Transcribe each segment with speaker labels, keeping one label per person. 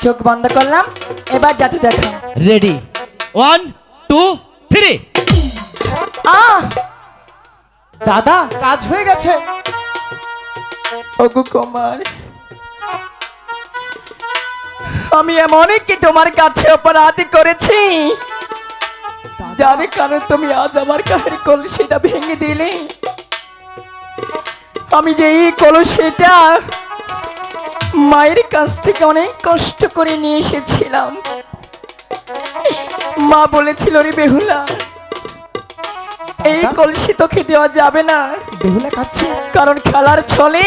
Speaker 1: চোখ বন্ধ করলাম। এবার জাদু দেখা
Speaker 2: রেডি ওয়ান টু থ্রি
Speaker 1: আহ!
Speaker 3: দাদা কাজ হয়ে গেছে।
Speaker 1: ওগো কুমার। আমি এমনই কি তোমার কাছে অপরাধ করেছি? যার কারণে তুমি আজ আমার কাহের কলসিটা ভেঙে দিলে। আমি যে এই কলসিটা মায়ের কাছ থেকে অনেক কষ্ট করে নিয়ে এসেছিলাম। মা বলেছিল রে বেহুলা এই কলসি তোকে দেওয়া যাবে না।
Speaker 3: বেহুলা কাচ্ছে
Speaker 1: কারণ খেলার ছলে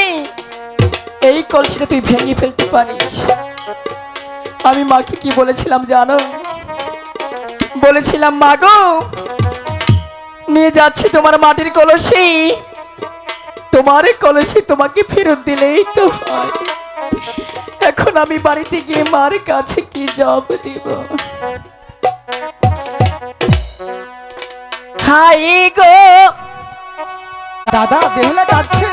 Speaker 1: এই কলসিটা তুই ভেঙে ফেলতে পারিস। আমি মাকে কি বলেছিলাম জানো? বলেছিলাম মা গো নিয়ে যাচ্ছি তোমার মাটির কলসি। তোমার কলসি তোমাকে ফেরত দিলেই তো হয়। এখন আমি বাড়িতে গিয়ে মার কাছে কি জব দিব? হাই গো!
Speaker 3: দাদা বেহুলা কাচ্ছে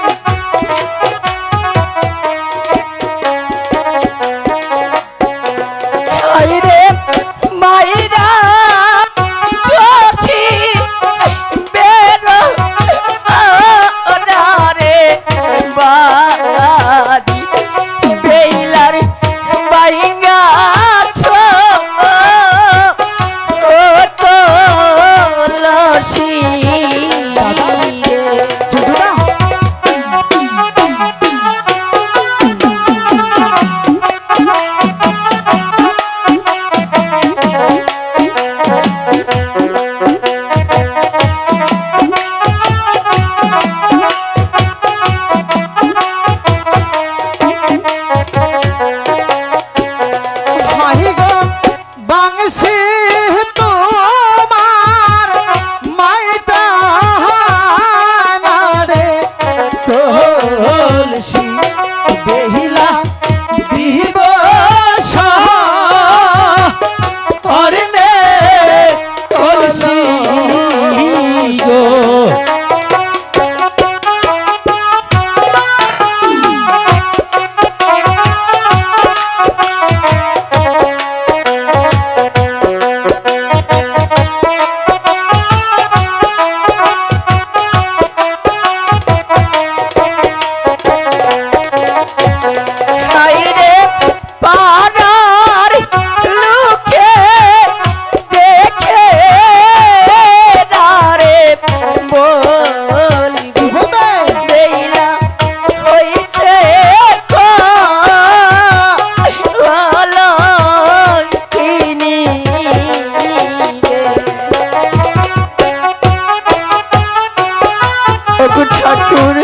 Speaker 1: ঠাকুর।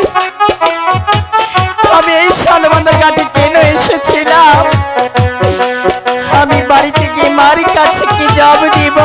Speaker 1: আমি এই শালবান্দার ঘাটে কেন এসেছিলাম। আমি বাড়িতে গিয়ে মার কাছে কি জব দিব?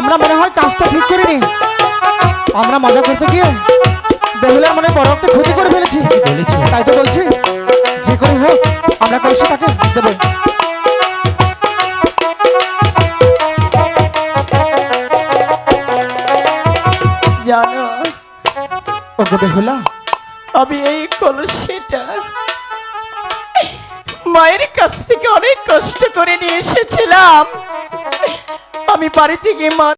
Speaker 3: কাজটা ঠিক করিনি। আমরা মজা করতে গিয়ে বেহুলার মনে বড় একটা ক্ষতি করে ফেলেছি। তাই তো বলছি যে করে হোক আমরা কলসি তাকে দেবো।
Speaker 1: জানো
Speaker 3: ওকে বেহুলা।
Speaker 1: আমি এই কলসিটা মায়ের কাছ থেকে অনেক কষ্ট করে নিয়ে এসেছিলাম। আমি বাড়ি থেকে মা